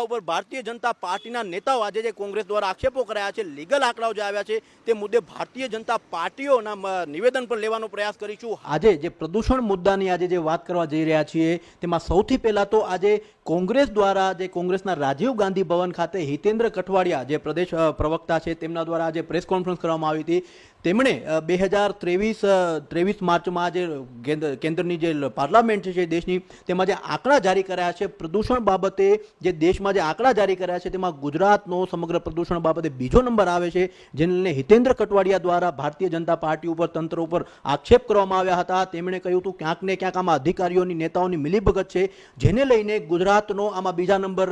ઉપર ભારતીય જનતા પાર્ટીના નેતાઓ આજે જે કોંગ્રેસ દ્વારા આક્ષેપો કરાયા છે, લીગલ આંકડાઓ જે આવ્યા છે, તે મુદ્દે ભારતીય જનતા પાર્ટીઓના નિવેદન પણ લેવાનો પ્રયાસ કરીશું. આજે જે પ્રદૂષણ મુદ્દાની આજે જે વાત કરવા જઈ રહ્યા છીએ, તેમાં સૌથી પહેલા તો આજે કોંગ્રેસ દ્વારા જે કોંગ્રેસના રાજીવ ગાંધી ભવન ખાતે હિતેન્દ્ર કઠવાડિયા, જે પ્રદેશ પ્રવક્તા છે, તેમના દ્વારા આજે પ્રેસ કોન્ફરન્સ કરવામાં આવી હતી. તેમણે બે હજાર ત્રેવીસ ત્રેવીસ માર્ચમાં જે કેન્દ્રની જે પાર્લામેન્ટ છે દેશની, તેમાં જે આંકડા જારી કર્યા છે, પ્રદૂષણ બાબતે જે દેશમાં જે આંકડા જારી કર્યા છે, તેમાં ગુજરાતનો સમગ્ર પ્રદૂષણ બાબતે બીજો નંબર આવે છે, જેને લઈને હિતેન્દ્ર કટવાડિયા દ્વારા ભારતીય જનતા પાર્ટી ઉપર, તંત્ર ઉપર આક્ષેપ કરવામાં આવ્યા હતા. તેમણે કહ્યું હતું, ક્યાંક ને ક્યાંક આમાં અધિકારીઓની, નેતાઓની મિલીભગત છે. જેને લઈને ગુજરાતનો આમાં બીજા નંબર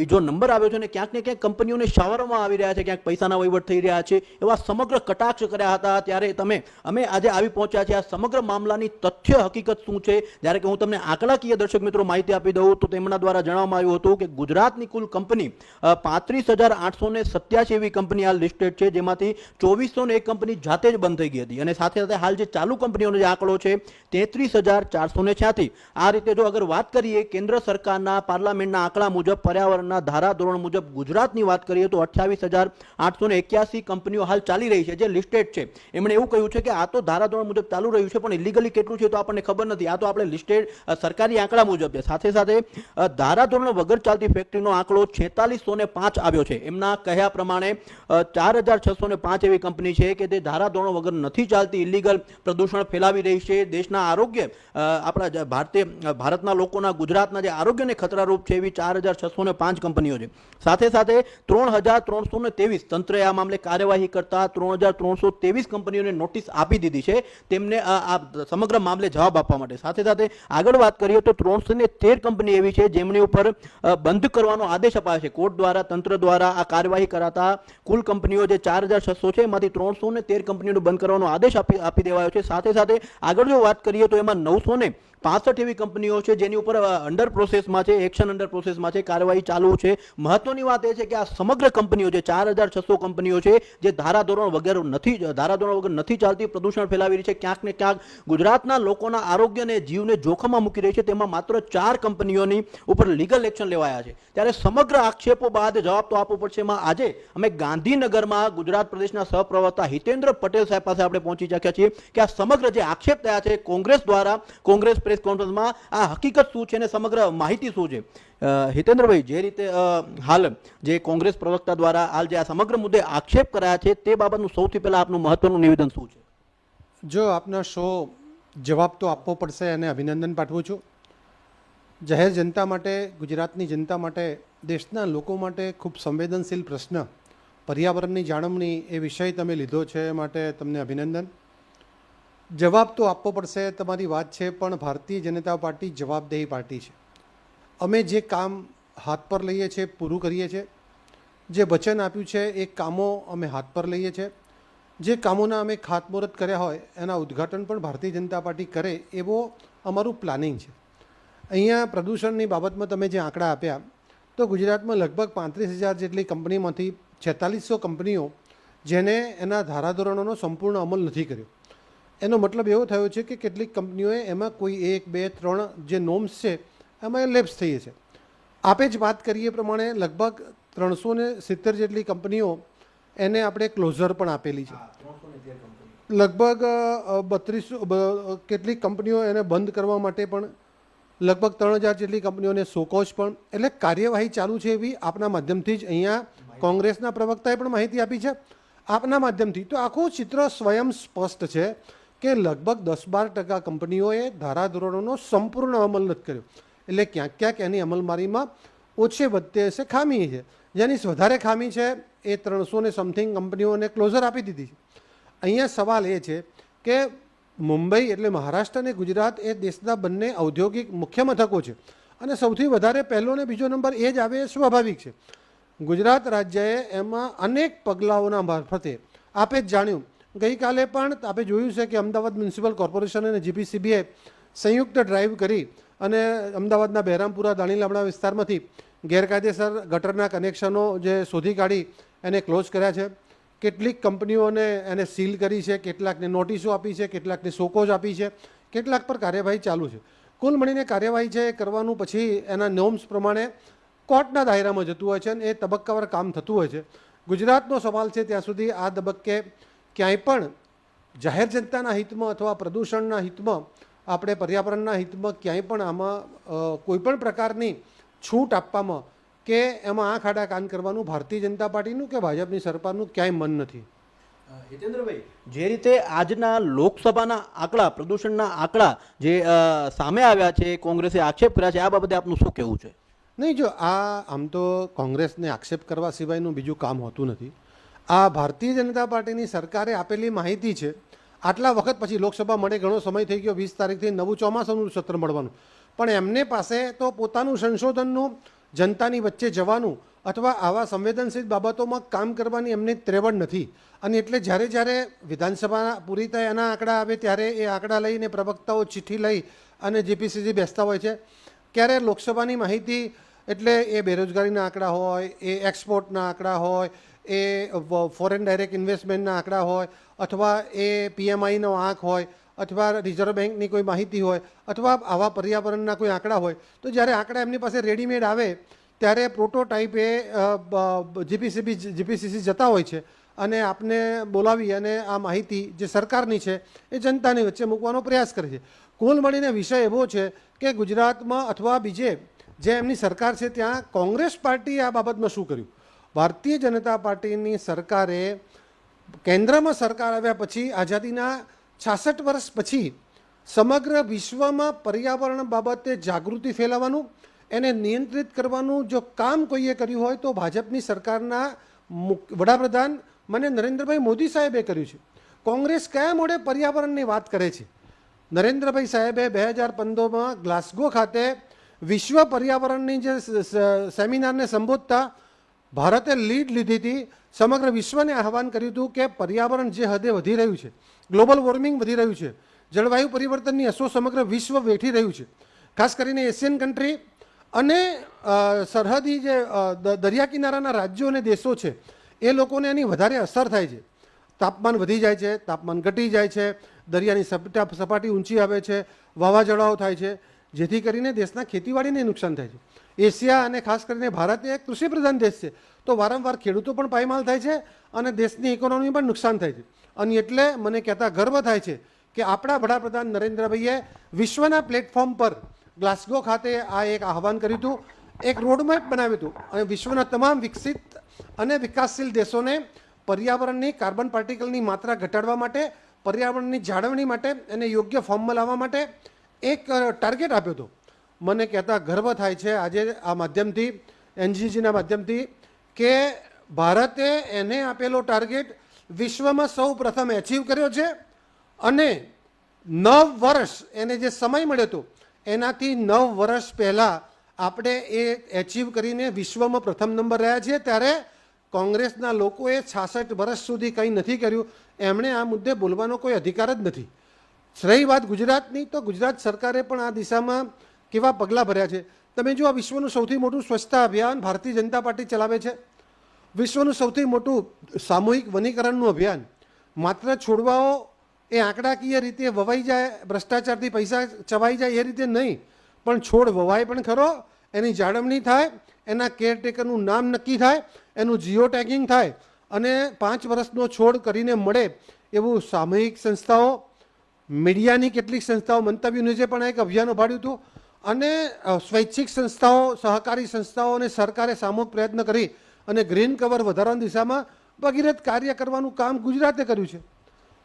બીજો નંબર આવ્યો છે અને ક્યાંક ને ક્યાંક કંપનીઓને શાવરવામાં આવી રહ્યા છે, ક્યાંક પૈસાના વહીવટ થઈ રહ્યા છે, એવા સમગ્ર કટાક્ષ કર્યા હતા, ત્યારે તમે, અમે આજે આવી પહોંચ્યા છે આ સમગ્ર મામલાની તથ્ય હકીકત શું છે? જ્યારે કે હું તમને આંકડાકીય દર્શક મિત્રો માહિતી આપી દઉં, તો તેમના દ્વારા જણાવવામાં આવ્યું હતું કે ગુજરાતની કુલ કંપની પાંત્રીસ હજાર આઠસો ને સત્યાસી એવી કંપની હાલ લિસ્ટેડ છે, જેમાંથી ચોવીસો ને એક કંપની જાતે જ બંધ થઈ ગઈ હતી. અને સાથે સાથે હાલ જે ચાલુ કંપનીઓનો જે આંકડો છે, તેત્રીસ હજાર ચારસો ને છ્યાસી. આ રીતે જો અગર વાત કરીએ, કેન્દ્ર સરકારના, પાર્લામેન્ટના આંકડા મુજબ, પર્યાવરણના ધારાધોરણ મુજબ ગુજરાતની વાત કરીએ, તો અઠ્યાવીસ હજાર આઠસો ને એક્યાસી કંપનીઓ હાલ ચાલી રહી છે, જે લિસ્ટેડ છે. એમણે એવું કહ્યું છે કે આ તો ધારાધોરણ મુજબ ચાલુ રહ્યું છે, પણ ઇલીગલી કેટલું છે તો આપણને ખબર નથી. આ તો આપણે લિસ્ટેડ સરકારી આંકડા મુજબ છે. સાથે સાથે ધારાધોરણ વગર ચાલતી ફેક્ટરીનો આંકડો છેતાલીસો ને પાંચ આવ્યો છે. એમના કહ્યા પ્રમાણે ચાર હજાર છસો ને પાંચ એવી કંપની છે કે તે ધારાધોરણો વગર નથી ચાલતી ઇલીગલ પ્રદૂષણ ફેલાવી રહી છે. દેશના આરોગ્ય આપણા ભારતીય ભારતના લોકોના ગુજરાતના જે આરોગ્યને ખતરારૂપ છે એવી ચાર હજાર છસો ને પાંચ કંપનીઓ છે. સાથે સાથે, ત્રણ હજાર ત્રણસો ને ત્રેવીસ તંત્રએ આ મામલે કાર્યવાહી કરતા ત્રણ હજાર ત્રણસો ત્રેવીસ કંપનીઓને નોટિસ આપી દીધી છે. તેમને આ સમગ્ર મામલે જવાબ આપવા માટે. સાથે સાથે આગળ વાત કરીએ તો ત્રણસો ને તેર કંપની એવી છે જેમની ઉપર બંધ કરવાનો આદેશ અપાયો છે. કોર્ટ દ્વારા, તંત્ર દ્વારા આ કાર્યવાહી કરાતા કુલ કંપનીઓ જે ચાર હજાર છસો છે, એમાંથી ત્રણસો ને તેર કંપનીઓને બંધ કરવાનો આદેશ આપી આપી દેવાયો છે. સાથે સાથે આગળ જો વાત કરીએ તો એમાં નવસો ને પાસઠ એવી કંપનીઓ છે જેની ઉપર અંડર પ્રોસેસમાં છે એક્શન અંડર પ્રોસેસમાં છે, કાર્યવાહી ચાલુ છે. મહત્વની વાત એ છે કે આ સમગ્ર કંપનીઓ જે ચાર હજાર છસો કંપનીઓ છે, જે ધારાધોરણ વગર નથી ધારાધોરણ વગર નથી ચાલતી, પ્રદૂષણ ફેલાવી રહી છે, ક્યાંક ને ક્યાંક ગુજરાતના લોકોના આરોગ્ય અને જીવને જોખમમાં મૂકી રહી છે, તેમાં માત્ર ચાર કંપનીઓની ઉપર લીગલ એક્શન લેવાયા છે. ત્યારે સમગ્ર આક્ષેપો બાદ જવાબ તો આપવો પડશે એમાં આજે અમે ગાંધીનગરમાં ગુજરાત પ્રદેશના સહપ્રવક્તા હિતેન્દ્ર પટેલ સાહેબ પાસે આપણે પહોંચી શક્યા છીએ કે આ સમગ્ર જે આક્ષેપ થયા છે, કોંગ્રેસ દ્વારા, કોંગ્રેસ પ્રેસ કોન્ફરન્સમાં આ હકીકત શું છે અને સમગ્ર માહિતી શું છે? હિતેન્દ્રભાઈ, જે રીતે હાલ જે કોંગ્રેસ પ્રવક્તા દ્વારા હાલ જે આ સમગ્ર મુદ્દે આક્ષેપ કરાયા છે, તે બાબતનું સૌથી પહેલાં આપનું મહત્વનું નિવેદન શું છે? જો આપના શો જવાબ તો આપવો પડશે અને અભિનંદન પાઠવું છું. જાહેર જનતા માટે, ગુજરાતની જનતા માટે, દેશના લોકો માટે ખૂબ સંવેદનશીલ પ્રશ્ન, પર્યાવરણની જાળવણી એ વિષય તમે લીધો છે માટે તમને અભિનંદન. જવાબ તો આપવો પડશે, તમારી વાત છે, પણ ભારતીય જનતા પાર્ટી જવાબદેહી પાર્ટી છે. અમે જે કામ હાથ પર લઈએ છીએ, પૂરું કરીએ છીએ. જે વચન આપ્યું છે, એ કામો અમે હાથ પર લઈએ છીએ. જે કામોના અમે ખાતમુહૂર્ત કર્યા હોય, એના ઉદ્ઘાટન પણ ભારતીય જનતા પાર્ટી કરે, એવો અમારું પ્લાનિંગ છે. અહીંયા પ્રદૂષણની બાબતમાં તમે જે આંકડા આપ્યા, તો ગુજરાતમાં લગભગ પાંત્રીસ હજાર જેટલી કંપનીમાંથી છેતાલીસો કંપનીઓ જેને એના ધારાધોરણોનો સંપૂર્ણ અમલ નથી કર્યો. એનો મતલબ એવો થયો છે કે કેટલીક કંપનીઓએ એમાં કોઈ એક, બે, ત્રણ જે નોમ્સ છે, એમાં એ લેપ્સ થઈ છે. આપે જ વાત કરીએ પ્રમાણે લગભગ ત્રણસો ને સિત્તેર જેટલી કંપનીઓ એને આપણે ક્લોઝર પણ આપેલી છે. લગભગ બત્રીસો કેટલીક કંપનીઓ એને બંધ કરવા માટે પણ લગભગ ત્રણ હજાર જેટલી કંપનીઓને સોકોચ પણ, એટલે કાર્યવાહી ચાલુ છે એવી આપના માધ્યમથી જ અહીંયા કોંગ્રેસના પ્રવક્તાએ પણ માહિતી આપી છે. આપના માધ્યમથી. તો આખું ચિત્ર સ્વયં સ્પષ્ટ છે કે લગભગ દસ બાર ટકા કંપનીઓએ ધારાધોરણોનો સંપૂર્ણ અમલ નથી કર્યો. એટલે ક્યાંક ક્યાંક એની અમલમારીમાં ઓછે વધતે હશે ખામી છે. જેની વધારે ખામી છે એ ત્રણસો ને સમથિંગ કંપનીઓને ક્લોઝર આપી દીધી છે. અહીંયા સવાલ એ છે કે મુંબઈ એટલે મહારાષ્ટ્ર અને ગુજરાત એ દેશના બંને ઔદ્યોગિક મુખ્ય મથકો છે. અને સૌથી વધારે પહેલો ને બીજો નંબર એ જ આવે એ સ્વાભાવિક છે. ગુજરાત રાજ્યએ એમાં અનેક પગલાઓના મારફતે આપે જ જાણ્યું ગઈકાલે પણ આપે જોયું છે કે અમદાવાદ મ્યુનિસિપલ કોર્પોરેશન અને જીપીસીબીએ સંયુક્ત ડ્રાઈવ કરી અને અમદાવાદના બહેરામપુરા, દાણીલામણા વિસ્તારમાંથી ગેરકાયદેસર ગટરના કનેક્શનો જે શોધી કાઢી એને ક્લોઝ કર્યા છે. કેટલીક કંપનીઓને એને સીલ કરી છે, કેટલાકને નોટિસો આપી છે, કેટલાકને સોકોજ આપી છે, કેટલાક પર કાર્યવાહી ચાલુ છે. કુલ મળીને કાર્યવાહી છે એ કરવાનું પછી એના નોર્મ્સ પ્રમાણે કોર્ટના દાયરામાં જતું હોય છે અને એ તબક્કાવાર કામ થતું હોય છે. ગુજરાતનો સવાલ છે ત્યાં સુધી આ તબક્કે ક્યાંય પણ જાહેર જનતાના હિતમાં અથવા પ્રદૂષણના હિતમાં આપણે પર્યાવરણના હિતમાં ક્યાંય પણ આમાં કોઈપણ પ્રકારની છૂટ આપવામાં કે એમાં આંખ આડા કાન કરવાનું ભારતીય જનતા પાર્ટીનું કે ભાજપની સરકારનું ક્યાંય મન નથી. હિતેન્દ્રભાઈ જે રીતે આજના લોકસભાના આંકડા પ્રદૂષણના આંકડા જે સામે આવ્યા છે કોંગ્રેસે આક્ષેપ કર્યા છે આ બાબતે આપનું શું કહેવું છે? નહીં જો આ આમ તો કોંગ્રેસને આક્ષેપ કરવા સિવાયનું બીજું કામ હોતું નથી. આ ભારતીય જનતા પાર્ટીની સરકારે આપેલી માહિતી છે. આટલા વખત પછી લોકસભા મળે ઘણો સમય થઈ ગયો, વીસ તારીખથી નવું ચોમાસાનું સત્ર મળવાનું. પણ એમને પાસે તો પોતાનું સંશોધનનું, જનતાની વચ્ચે જવાનું અથવા આવા સંવેદનશીલ બાબતોમાં કામ કરવાની એમને ત્રેવડ નથી. અને એટલે જ્યારે જ્યારે વિધાનસભા પૂરી થાય, એના આંકડા આવે ત્યારે એ આંકડા લઈને પ્રવક્તાઓ ચિઠ્ઠી લઈ અને જીપીસીસી બેસતા હોય છે. ક્યારે લોકસભાની માહિતી, એટલે એ બેરોજગારીના આંકડા હોય, એ એક્સપોર્ટના આંકડા હોય એ ફોરેન ડાયરેક્ટ ઇન્વેસ્ટમેન્ટના આંકડા હોય, અથવા એ પીએમઆઈનો આંક હોય, અથવા રિઝર્વ બેંકની કોઈ માહિતી હોય, અથવા આવા પર્યાવરણના કોઈ આંકડા હોય, તો જ્યારે આંકડા એમની પાસે રેડીમેડ આવે, ત્યારે પ્રોટોટાઇપ એ જીપીસીબી જીપીસીસી જતા હોય છે. અને આપને બોલાવી અને આ માહિતી જે સરકારની છે, એ જનતાની વચ્ચે મૂકવાનો પ્રયાસ કરે છે. કુલ મળીને વિષય એવો છે કે ગુજરાતમાં અથવા બીજે, જે એમની સરકાર છે, ત્યાં કોંગ્રેસ પાર્ટીએ આ બાબતમાં શું કર્યું? ભારતીય જનતા પાર્ટીની સરકારે કેન્દ્રમાં સરકાર આવ્યા પછી, આઝાદીના છાસઠ વર્ષ પછી સમગ્ર વિશ્વમાં પર્યાવરણ બાબતે જાગૃતિ ફેલાવવાનું, એને નિયંત્રિત કરવાનું જો કામ કોઈએ કર્યું હોય તો ભાજપની સરકારના વડાપ્રધાન મને નરેન્દ્રભાઈ મોદી સાહેબે કર્યું છે. કોંગ્રેસ કયા મોડે પર્યાવરણની વાત કરે છે? નરેન્દ્રભાઈ સાહેબે બે હજાર પંદરમાં ગ્લાસ્ગો ખાતે વિશ્વ પર્યાવરણની જે સેમિનારને સંબોધતા ભારતે લીડ લીધી હતી, સમગ્ર વિશ્વને આહવાન કર્યું હતું કે પર્યાવરણ જે હદે વધી રહ્યું છે, ગ્લોબલ વોર્મિંગ વધી રહ્યું છે, જળવાયુ પરિવર્તનની અસરો સમગ્ર વિશ્વ વેઠી રહ્યું છે. ખાસ કરીને એશિયન કન્ટ્રી અને સરહદી જે દરિયા કિનારાના રાજ્યો અને દેશો છે, એ લોકોને એની વધારે અસર થાય છે. તાપમાન વધી જાય છે, તાપમાન ઘટી જાય છે, દરિયાની સપાટી ઊંચી આવે છે, વાવાઝોડાઓ થાય છે જેથી કરીને દેશના ખેતીવાડીને નુકસાન થાય છે. એશિયા અને ખાસ કરીને ભારત એક કૃષિ પ્રધાન દેશ છે. તો વારંવાર ખેડૂતો પણ પાયમાલ થાય છે અને દેશની ઇકોનોમી પણ નુકસાન થાય છે. અને એટલે મને કહેતા ગર્વ થાય છે કે આપણા વડાપ્રધાન નરેન્દ્રભાઈએ વિશ્વના પ્લેટફોર્મ પર ગ્લાસ્ગો ખાતે આ એક આહવાન કર્યું હતું, એક રોડમેપ બનાવ્યું હતું અને વિશ્વના તમામ વિકસિત અને વિકાસશીલ દેશોને પર્યાવરણની કાર્બન પાર્ટિકલની માત્રા ઘટાડવા માટે, પર્યાવરણની જાળવણી માટે એને યોગ્ય ફોર્મમાં લાવવા માટે એક ટાર્ગેટ આપ્યો હતો. મને કહેતા ગર્વ થાય છે આજે આ માધ્યમથી, એનજીસીના માધ્યમથી, કે ભારતે એને આપેલો ટાર્ગેટ વિશ્વમાં સૌ પ્રથમ એચીવ કર્યો છે અને નવ વર્ષ એને જે સમય મળ્યો હતો, એનાથી નવ વર્ષ પહેલાં આપણે એ એચીવ કરીને વિશ્વમાં પ્રથમ નંબર રહ્યા છીએ. ત્યારે કોંગ્રેસના લોકોએ છાસઠ વર્ષ સુધી કંઈ નથી કર્યું. એમણે આ મુદ્દે બોલવાનો કોઈ અધિકાર જ નથી. રહી વાત ગુજરાતની, તો ગુજરાત સરકારે પણ આ દિશામાં કેવા પગલાં ભર્યા છે? તમે જો આ વિશ્વનું સૌથી મોટું સ્વચ્છતા અભિયાન ભારતીય જનતા પાર્ટી ચલાવે છે. વિશ્વનું સૌથી મોટું સામૂહિક વનીકરણનું અભિયાન માત્ર છોડવાઓ એ આંકડાકીય રીતે વવાઈ જાય, ભ્રષ્ટાચારથી પૈસા ચવાઈ જાય એ રીતે નહીં, પણ છોડ વવાય પણ ખરો, એની જાળવણી થાય, એના કેરટેકરનું નામ નક્કી થાય, એનું જીઓ ટેગિંગ થાય અને પાંચ વર્ષનો છોડ કરીને મળે એવું સામૂહિક સંસ્થાઓ મીડિયાની કેટલીક સંસ્થાઓ મંતવ્ય ન્યૂઝે પણ એક અભિયાન ઉભાડ્યું હતું, અને સ્વૈચ્છિક સંસ્થાઓ, સહકારી સંસ્થાઓ અને સરકારે સામૂહિક પ્રયત્ન કરી અને ગ્રીન કવર વધારવાની દિશામાં ભગીરથ કાર્ય કરવાનું કામ ગુજરાતે કર્યું છે.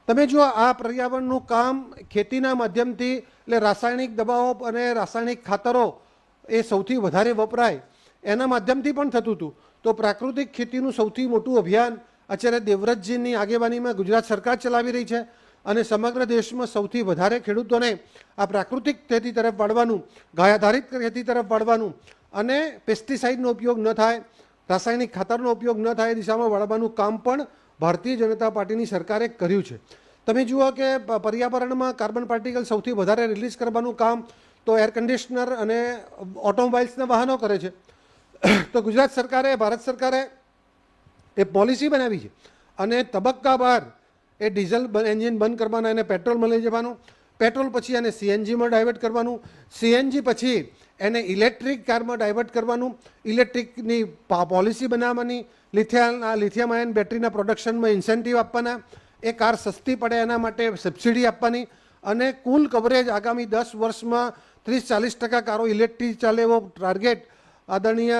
તમે જો આ પર્યાવરણનું કામ ખેતીના માધ્યમથી, એટલે રાસાયણિક દવાઓ અને રાસાયણિક ખાતરો એ સૌથી વધારે વપરાય. એના માધ્યમથી પણ થતું હતું. તો પ્રાકૃતિક ખેતીનું સૌથી મોટું અભિયાન અત્યારે દેવવ્રતજીની આગેવાનીમાં ગુજરાત સરકાર ચલાવી રહી છે. અને સમગ્ર દેશમાં સૌથી વધારે ખેડૂતોને આ પ્રાકૃતિક ખેતી તરફ વાળવાનું ગાય આધારિત ખેતી તરફ વાળવાનું અને પેસ્ટિસાઇડનો ઉપયોગ ન થાય, રાસાયણિક ખાતરનો ઉપયોગ ન થાય એ દિશામાં વાળવાનું કામ પણ ભારતીય જનતા પાર્ટીની સરકારે કર્યું છે. તમે જુઓ કે પર્યાવરણમાં કાર્બન પાર્ટિકલ સૌથી વધારે રિલીઝ કરવાનું કામ તો એર કન્ડિશનર અને ઓટોમોબાઇલ્સના વાહનો કરે છે. તો ગુજરાત સરકારે, ભારત સરકારે એ પોલિસી બનાવી છે. અને તબક્કાવાર એ ડીઝલ એન્જિન બંધ કરવાના એને પેટ્રોલમાં લઈ જવાનું. પેટ્રોલ પછી એને સીએનજીમાં ડાયવર્ટ કરવાનું. સીએનજી પછી એને ઇલેક્ટ્રિક કારમાં ડાયવર્ટ કરવાનું. ઇલેક્ટ્રિકની પોલિસી બનાવવાની. લિથિયા લિથિયમ આયન બેટરીના પ્રોડક્શનમાં ઇન્સેન્ટિવ આપવાના. એ કાર સસ્તી પડે એના માટે સબસિડી આપવાની. અને કુલ કવરેજ આગામી દસ વર્ષમાં ત્રીસ ચાલીસ ટકા કારો ઇલેક્ટ્રિક ચાલે એવો ટાર્ગેટ આદરણીય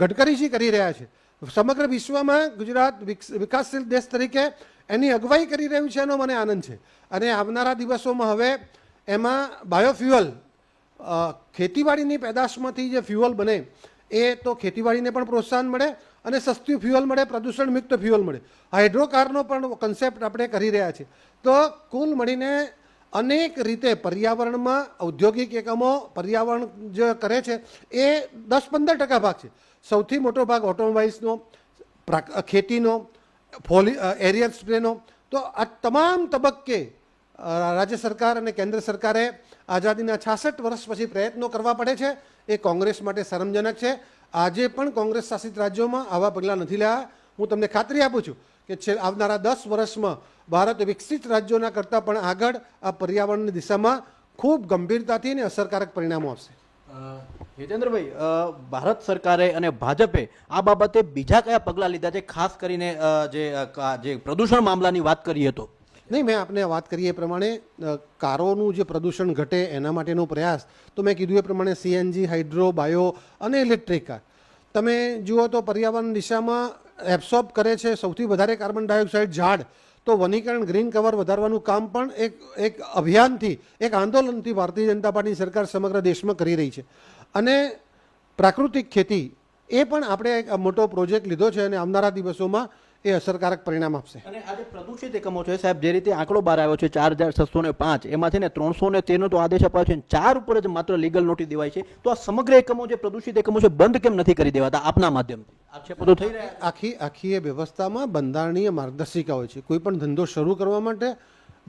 ગડકરીજી કરી રહ્યા છે. સમગ્ર વિશ્વમાં ગુજરાત વિકસ- વિકાસશીલ દેશ તરીકે એની અગવાઈ કરી રહ્યું છે એનો મને આનંદ છે. અને આવનારા દિવસોમાં હવે એમાં બાયોફ્યુઅલ ખેતીવાડીની પેદાશમાંથી જે ફ્યુઅલ બને, એ તો ખેતીવાડીને પણ પ્રોત્સાહન મળે અને સસ્તું ફ્યુઅલ મળે પ્રદૂષણ મુક્ત ફ્યુઅલ મળે. હાઇડ્રોકારનો પણ કન્સેપ્ટ આપણે કરી રહ્યા છીએ. તો કુલ મળીને અનેક રીતે પર્યાવરણમાં ઔદ્યોગિક એકમો પર્યાવરણ જે કરે છે, એ દસ પંદર ટકા ભાગ છે. સૌથી મોટો ભાગ ઓટોમોબાઈલ્સનો, પ્રાક- ખેતીનો, ફોલી એરિયર સ્પ્રેનો. તો આ તમામ તબક્કે રાજ્ય સરકાર અને કેન્દ્ર સરકારે આઝાદીના છાસઠ વર્ષ પછી પ્રયત્નો કરવા પડે છે. એ કોંગ્રેસ માટે શરમજનક છે. આજે પણ કોંગ્રેસ શાસિત રાજ્યોમાં આવા પગલાં નથી લેવા. હું તમને ખાતરી આપું છું. કે છે આવનારા દસ વર્ષમાં ભારત વિકસિત રાજ્યોના કરતાં પણ આગળ આ પર્યાવરણની દિશામાં ખૂબ ગંભીરતાથી અને અસરકારક પરિણામો આવશે હિતેન્દ્રભાઈ ભારત સરકારે અને ભાજપે આ બાબતે બીજા કયા પગલાં લીધા છે? ખાસ કરીને જે જે પ્રદૂષણ મામલાની વાત કરીએ તો. નહીં મેં આપને વાત કરી એ પ્રમાણે કારોનું જે પ્રદૂષણ ઘટે એના માટેનો પ્રયાસ તો મેં કીધું એ પ્રમાણે સીએનજી હાઇડ્રો બાયો અને ઇલેક્ટ્રિક કાર. તમે જુઓ તો પર્યાવરણ દિશામાં એબ્સોર્બ કરે છે સૌથી વધારે કાર્બન ડાયોક્સાઇડ ઝાડ. તો વનીકરણ, ગ્રીન કવર વધારવાનું કામ પણ એક એક અભિયાનથી, એક આંદોલનથી ભારતીય જનતા પાર્ટી સરકાર સમગ્ર દેશમાં કરી રહી છે. અને પ્રાકૃતિક ખેતી એ પણ આપણે એક મોટો પ્રોજેક્ટ લીધો છે અને આવનારા દિવસોમાં એ અસરકારક પરિણામ આપશે. અને આજે પ્રદૂષિત એકમો છે સાહેબ જે રીતે આંકડો બહાર આવ્યો છે ચાર હજાર છસો ને પાંચ એમાંથી ને ત્રણસો ને તેરનો તો આદેશ અપાયો છે ચાર ઉપર જ માત્ર લીગલ નોટિસ દેવાય છે. તો આ સમગ્ર એકમો જે પ્રદૂષિત એકમો છે બંધ કેમ નથી કરી દેવાતા આપના માધ્યમથી? આક્ષેપો તો થઈ રહ્યા આખી આખી એ વ્યવસ્થામાં બંધારણીય માર્ગદર્શિકા હોય છે. કોઈ પણ ધંધો શરૂ કરવા માટે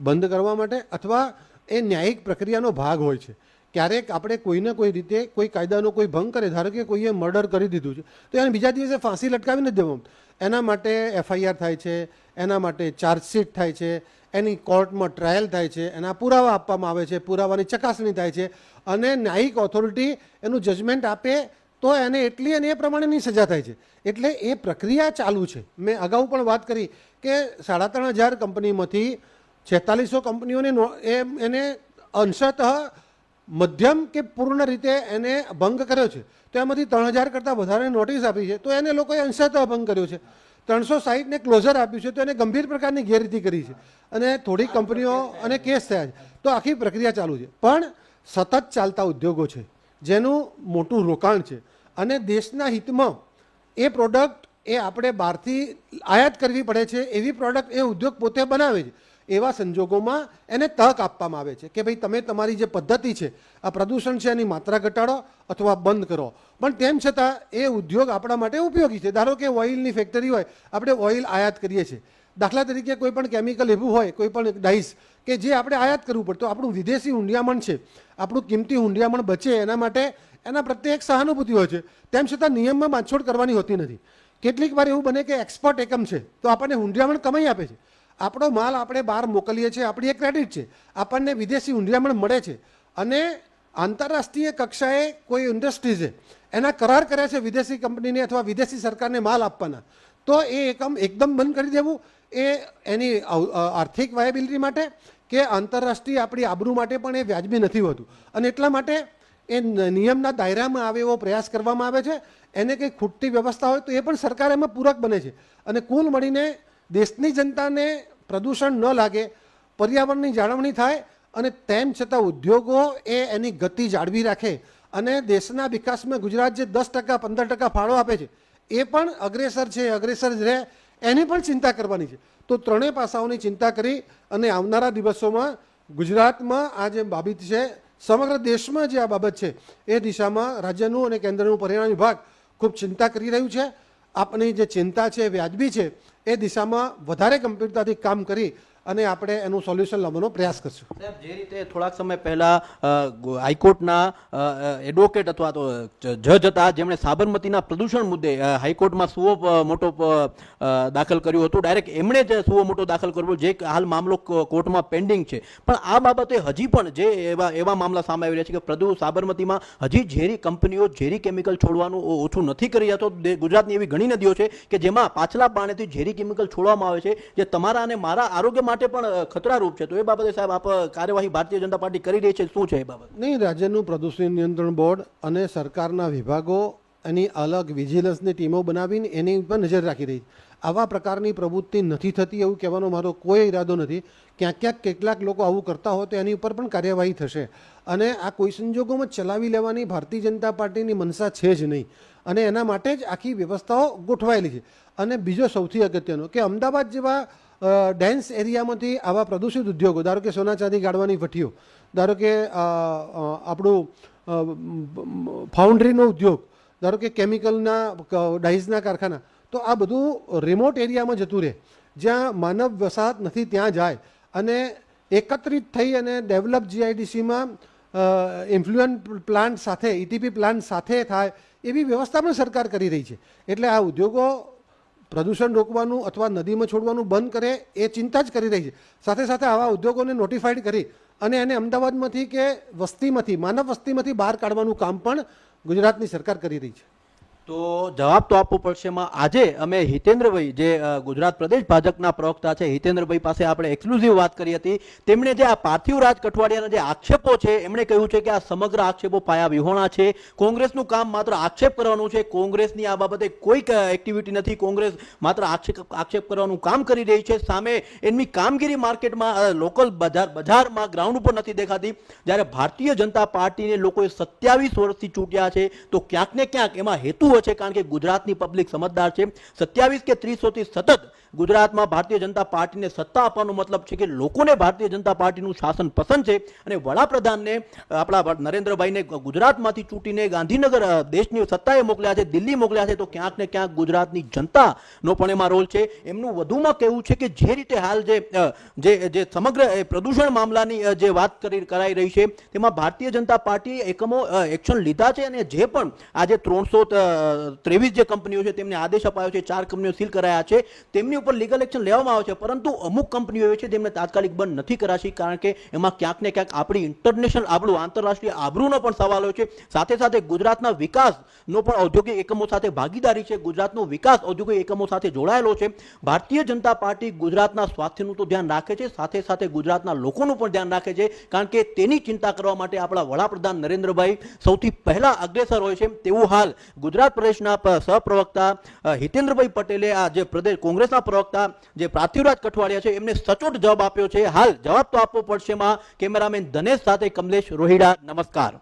બંધ કરવા માટે અથવા એ ન્યાયિક પ્રક્રિયાનો ભાગ હોય છે. ક્યારેક આપણે કોઈને કોઈ રીતે કોઈ કાયદાનો કોઈ ભંગ કરે ધારો કે કોઈએ મર્ડર કરી દીધું છે તો એને બીજા દિવસે ફાંસી લટકાવી નથી દેવામાં એના માટે એફઆઈઆર થાય છે, એના માટે ચાર્જશીટ થાય છે, એની કોર્ટમાં ટ્રાયલ થાય છે, એના પુરાવા આપવામાં આવે છે, પુરાવાની ચકાસણી થાય છે અને ન્યાયિક ઓથોરિટી એનું જજમેન્ટ આપે તો એને એટલી અને એ પ્રમાણેની સજા થાય છે. એટલે એ પ્રક્રિયા ચાલુ છે. મેં અગાઉ પણ વાત કરી કે સાડા ત્રણ હજાર કંપનીમાંથી છેતાલીસો કંપનીઓને એમ એને અંશતઃ મધ્યમ કે પૂર્ણ રીતે એને ભંગ કર્યો છે. તો એમાંથી ત્રણ હજાર કરતાં વધારે નોટિસ આપી છે. તો એને લોકોએ અંશતઃ ભંગ કર્યો છે. ત્રણસો સાહીઠને ક્લોઝર આપ્યું છે તો એને ગંભીર પ્રકારની ગેરરીતિ કરી છે. અને થોડી કંપનીઓ અને કેસ થયા છે. તો આખી પ્રક્રિયા ચાલુ છે. પણ સતત ચાલતા ઉદ્યોગો છે, જેનું મોટું રોકાણ છે. અને દેશના હિતમાં એ પ્રોડક્ટ એ આપણે બહારથી આયાત કરવી પડે છે. એવી પ્રોડક્ટ એ ઉદ્યોગ પોતે બનાવે છે. એવા સંજોગોમાં એને તક આપવામાં આવે છે કે ભાઈ તમે તમારી જે પદ્ધતિ છે, આ પ્રદૂષણ છે એની માત્રા ઘટાડો અથવા બંધ કરો. પણ તેમ છતાં એ ઉદ્યોગ આપણા માટે ઉપયોગી છે. ધારો કે ઓઇલની ફેક્ટરી હોય, આપણે ઓઇલ આયાત કરીએ છીએ. દાખલા તરીકે કોઈ પણ કેમિકલ એવું હોય, કોઈ પણ ડાઈસ, કે જે આપણે આયાત કરવું પડતું આપણું વિદેશી હુંડિયામણ છે, આપણું કિંમતી હુંડિયામણ બચે એના માટે એના પ્રત્યે એક સહાનુભૂતિ હોય છે. તેમ છતાં નિયમમાં બાંધછોડ કરવાની હોતી નથી. કેટલીક વાર એવું બને કે એક્સપોર્ટ એકમ છે, તો આપણને હુંડિયામણ કમાઈ આપે છે. આપણો માલ આપણે બહાર મોકલીએ છીએ, આપણી એક ક્રેડિટ છે. આપણને વિદેશી ઊંડિયામણ મળે છે. અને આંતરરાષ્ટ્રીય કક્ષાએ કોઈ ઇન્ડસ્ટ્રીઝે એના કરાર કર્યા છે વિદેશી કંપનીને અથવા વિદેશી સરકારને માલ આપવાના, તો એ એકમ એકદમ બંધ કરી દેવું. એ એની આર્થિક વાયબિલિટી માટે કે આંતરરાષ્ટ્રીય આપણી આબરૂ માટે પણ એ વ્યાજબી નથી હોતું. અને એટલા માટે એ નિયમના દાયરામાં આવે એવો પ્રયાસ કરવામાં આવે છે. એને કંઈ ખૂટતી વ્યવસ્થા હોય તો એ પણ સરકાર એમાં પૂરક બને છે. અને કુલ મળીને દેશની જનતાને પ્રદૂષણ ન લાગે, પર્યાવરણની જાળવણી થાય અને તેમ છતાં ઉદ્યોગો એ એની ગતિ જાળવી રાખે અને દેશના વિકાસમાં ગુજરાત જે દસ ટકા, પંદર ટકા ફાળો આપે છે, એ પણ અગ્રેસર છે, અગ્રેસર રહે, એની પણ ચિંતા કરવાની છે. તો ત્રણેય પાસાઓની ચિંતા કરી અને આવનારા દિવસોમાં ગુજરાતમાં આ જે બાબત છે, સમગ્ર દેશમાં જે આ બાબત છે, એ દિશામાં રાજ્યનું અને કેન્દ્રનું પરિણામ વિભાગ ખૂબ ચિંતા કરી રહ્યું છે. આપની જે ચિંતા છે વ્યાજબી છે એ દિશામાં વધારે ગંભીરતાથી કામ કરી અને આપણે એનું સોલ્યુશન લાવવાનો પ્રયાસ કરશું. જે રીતે થોડાક સમય પહેલા હાઈકોર્ટના એડવોકેટ અથવા તો જજ હતા, જેમણે સાબરમતીના પ્રદૂષણ મુદ્દે હાઈકોર્ટમાં સુઓ મોટો દાખલ કર્યો હતો. ડાયરેક્ટ એમણે જ સુઓ મોટો દાખલ કર્યો. જે હાલ મામલો કોર્ટમાં પેન્ડિંગ છે. પણ આ બાબતે હજી પણ જે એવા એવા મામલા સામે આવી રહ્યા છે કે પ્રદુ, સાબરમતીમાં હજી ઝેરી કંપનીઓ ઝેરી કેમિકલ છોડવાનું ઓછું નથી કરી રહ્યા તો ગુજરાતની એવી ઘણી નદીઓ છે કે જેમાં પાછલા પાણીથી ઝેરી કેમિકલ છોડવામાં આવે છે, જે તમારા અને મારા આરોગ્ય માટે પણ ખતરારૂપ છે. તો એ બાબતે સાહેબ આપ કાર્યવાહી ભારતીય જનતા પાર્ટી કરી રહી છે. શું છે એ બાબત? નહીં, રાજ્યનું પ્રદૂષણ નિયંત્રણ બોર્ડ અને સરકારના વિભાગો એની અલગ વિજિલન્સની ટીમો બનાવીને એની ઉપર નજર રાખી રહી આવા પ્રકારની પ્રવૃત્તિ નથી થતી એવું કહેવાનો મારો કોઈ ઈરાદો નથી. ક્યાંક ક્યાંક કેટલાક લોકો આવું કરતા હોય તો એની ઉપર પણ કાર્યવાહી થશે. અને આ કોઈ સંજોગોમાં ચલાવી લેવાની ભારતીય જનતા પાર્ટીની મનસા છે જ નહીં. અને એના માટે જ આખી વ્યવસ્થાઓ ગોઠવાયેલી છે. અને બીજો સૌથી અગત્યનો કે અમદાવાદ જેવા ડેન્સ એરિયામાંથી આવા પ્રદૂષિત ઉદ્યોગો, ધારો કે સોના ચાંદી ગાળવાની ભઠ્ઠીઓ, ધારો કે આપણું ફાઉન્ડ્રીનો ઉદ્યોગ, ધારો કે કેમિકલના ડાઇઝના કારખાના, તો આ બધું રિમોટ એરિયામાં જતું રહે. જ્યાં માનવ વસાહત નથી, ત્યાં જાય. અને એકત્રિત થઈ અને ડેવલપ જીઆઈડીસીમાં ઇન્ફ્લુઅન્ટ પ્લાન્ટ સાથે ઇટીપી પ્લાન્ટ સાથે થાય, એવી વ્યવસ્થા પણ સરકાર કરી રહી છે. એટલે આ ઉદ્યોગો પ્રદૂષણ રોકવાનું અથવા નદીમાં છોડવાનું બંધ કરે એ ચિંતા જ કરી રહી છે. સાથે સાથે આવા ઉદ્યોગોને નોટિફાઈડ કરી અને એને અમદાવાદમાંથી કે વસ્તીમાંથી, માનવ વસ્તીમાંથી બહાર કાઢવાનું કામ પણ ગુજરાતની સરકાર કરી રહી છે. તો જવાબ તો આપવો પડશે આજે અમે હિતેન્દ્રભાઈ જે ગુજરાત પ્રદેશ ભાજપના પ્રવક્તા છે, હિતેન્દ્રભાઈ પાસે આપણે એક્સક્લુઝિવ વાત કરી હતી. તેમણે જે આ પાર્થિવ રાજ કઠવાડિયાના જે આક્ષેપો છે, એમણે કહ્યું છે કે આ સમગ્ર આક્ષેપો પાયા વિહોણા છે. કોંગ્રેસનું કામ માત્ર આક્ષેપ કરવાનું છે. કોંગ્રેસની આ બાબતે કોઈ એક્ટિવિટી નથી. કોંગ્રેસ માત્ર આક્ષેપ આક્ષેપ કરવાનું કામ કરી રહી છે. સામે એમની કામગીરી માર્કેટમાં લોકલ બજાર, બજારમાં ગ્રાઉન્ડ ઉપર નથી દેખાતી. જ્યારે ભારતીય જનતા પાર્ટીને લોકોએ સત્યાવીસ વર્ષથી ચૂંટ્યા છે, તો ક્યાંક ને ક્યાંક એમાં હેતુ છે કારણ કે ગુજરાતની પબ્લિક સમજદાર છે. સત્યાવીસ કે ત્રીસ વર્ષથી સતત ગુજરાતમાં ભારતીય જનતા પાર્ટીને સત્તા આપવાનો મતલબ છે કે લોકોને ભારતીય જનતા પાર્ટીનું શાસન પસંદ છે અને વડાપ્રધાનને આપણા નરેન્દ્રભાઈને ગુજરાતમાંથી ચૂંટીને ગાંધીનગર દેશની સત્તાએ મોકલ્યા છે, દિલ્હી મોકલ્યા છે, તો ક્યાંક ને ક્યાંક ગુજરાતની જનતાનો પણ એમાં રોલ છે. એમનું વધુમાં કહેવું છે કે જે રીતે હાલ જે જે સમગ્ર પ્રદૂષણ મામલાની જે વાત કરી, કરાઈ રહી છે, તેમાં ભારતીય જનતા પાર્ટીએ એકમો એક્શન લીધા છે અને જે પણ આજે ત્રણસો ત્રેવીસ જે કંપનીઓ છે તેમને આદેશ અપાયો છે, ચાર કંપનીઓ સીલ કરાયા છે, તેમની ઉપર લીગલ એક્શન લેવામાં આવે છે, પરંતુ અમુક કંપનીઓ છે જેમને તાત્કાલિક બંધ નથી કરાશી, કારણ કે એમાં ક્યાંક ને ક્યાંક આપણી ઇન્ટરનેશનલ આપણું આંતરરાષ્ટ્રીય આબરૂનો પણ સવાલ છે. સાથે સાથે ગુજરાતના વિકાસનો પણ ઔદ્યોગિક એકમો સાથે ભાગીદારી છે, ગુજરાતનો વિકાસ ઔદ્યોગિક એકમો સાથે જોડાયેલો છે. ભારતીય જનતા પાર્ટી ગુજરાતના સ્વાસ્થ્યનું તો ધ્યાન રાખે છે, સાથે સાથે ગુજરાતના લોકોનું પણ ધ્યાન રાખે છે, કારણ કે તેની ચિંતા કરવા માટે આપણા વડાપ્રધાન નરેન્દ્રભાઈ સૌથી પહેલા અગ્રેસર હોય છે, તેવું હાલ ગુજરાત પ્રદેશના સહપ્રવક્તા હિતેન્દ્રભાઈ પટેલે આ જે પ્રદેશ કોંગ્રેસના પ્રવક્તા, જે પાર્થિવરાજ કઠવાડિયા છે, એમને સચોટ જવાબ આપ્યો છે. હાલ જવાબ તો આપવો પડશે એમાં કેમેરામેન ધનેશ સાથે કમલેશ રોહિડા, નમસ્કાર.